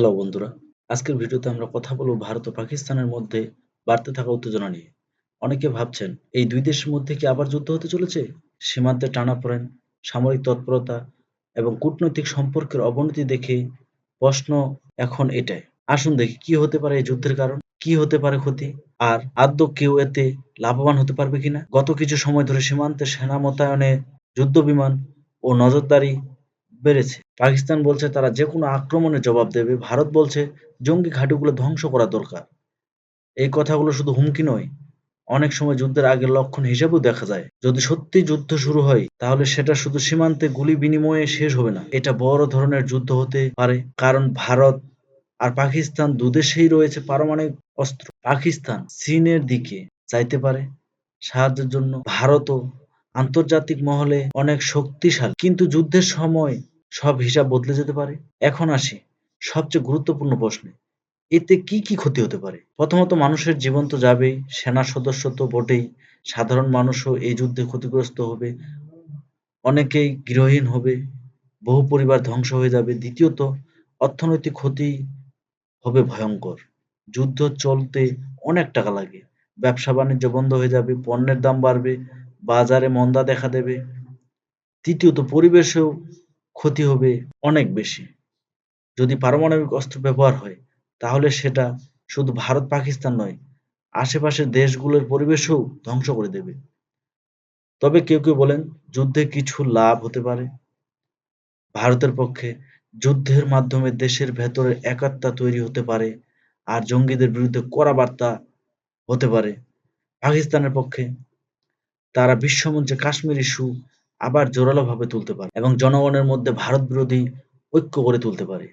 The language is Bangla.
হ্যালো বন্ধুরা, আজকের ভিডিওতে আমরা কথা বলব ভারত ও পাকিস্তানের মধ্যে বাড়তে থাকা উত্তেজনা নিয়ে। অনেকে ভাবছেন, এই দুই দেশের মধ্যে কি আবার যুদ্ধ হতে চলেছে? সীমান্তে টানাপোড়েন সামরিক তৎপরতা এবং কূটনৈতিক সম্পর্কের অবনতি দেখে প্রশ্ন এখন এটাই। আসুন দেখি কি হতে পারে এই যুদ্ধের কারণ, কি হতে পারে ক্ষতি, আর আদৌ কেউ এতে লাভবান হতে পারবে কিনা? গত কিছু সময় ধরে সীমান্তে সেনা মোতায়েনে যুদ্ধ বিমান ও নজরদারি বেড়েছে। পাকিস্তান বলছে তারা যে কোনো আক্রমণের জবাব দেবে। ভারত বলছে জঙ্গি ঘাঁটিগুলো ধ্বংস করা দরকার। এই কথাগুলো শুধু হুমকি নয়, অনেক সময় যুদ্ধের আগের লক্ষণ হিসেবেও দেখা যায়। যদি সত্যি যুদ্ধ শুরু হয়, তাহলে সেটা শুধু সীমান্তে গুলি বিনিময়ে শেষ হবে না। এটা বড় ধরনের যুদ্ধ হতে পারে, কারণ ভারত আর পাকিস্তান দুদেশেই রয়েছে পারমাণবিক অস্ত্র। পাকিস্তান চীনের দিকে চাইতে পারে, সাহায্যের জন্য। ভারতও আন্তর্জাতিক মহলে অনেক শক্তিশালী। কিন্তু যুদ্ধের সময় সব হিসাব বদলে যেতে পারে? এখন আসি সবচেয়ে গুরুত্বপূর্ণ প্রশ্নে। এতে কি কি ক্ষতি হতে পারে? প্রথমত মানুষের জীবন তো যাবেই, সেনা সদস্য তো বটেই, সাধারণ মানুষও এই যুদ্ধে ক্ষতিগ্রস্ত হবে, অনেকেই গৃহহীন হবে, বহু পরিবার ধ্বংস হয়ে যাবে। দ্বিতীয়ত, অর্থনৈতিক ক্ষতি হবে ভয়ঙ্কর। যুদ্ধ চলতে অনেক টাকা লাগে, ব্যবসা বাণিজ্য বন্ধ হয়ে যাবে, পণ্যের দাম বাড়বে, বাজারে মন্দা দেখা দেবে। তৃতীয়ত, পরিবেশেও ক্ষতি হবে অনেক বেশি। যদি পারমাণবিক অস্ত্র ব্যবহার হয়, তাহলে সেটা শুধু ভারত, পাকিস্তান নয়, আশেপাশের দেশগুলোর পরিবেশও ধ্বংস করে দেবে। তবে কেউ কেউ বলেন, যুদ্ধে কিছু লাভ হতে পারে। ভারতের পক্ষে যুদ্ধের মাধ্যমে দেশের ভেতরে একাত্মতা তৈরি হতে পারে আর জঙ্গিদের বিরুদ্ধে কড়া বার্তা হতে পারে। পাকিস্তানের পক্ষে তারা বিশ্বমঞ্চে কাশ্মীর ইস্যু আবার জোরালোভাবে তুলতে পারে এবং জনগণের মধ্যে ভারত বিরোধী ঐক্য গড়ে তুলতে পারে।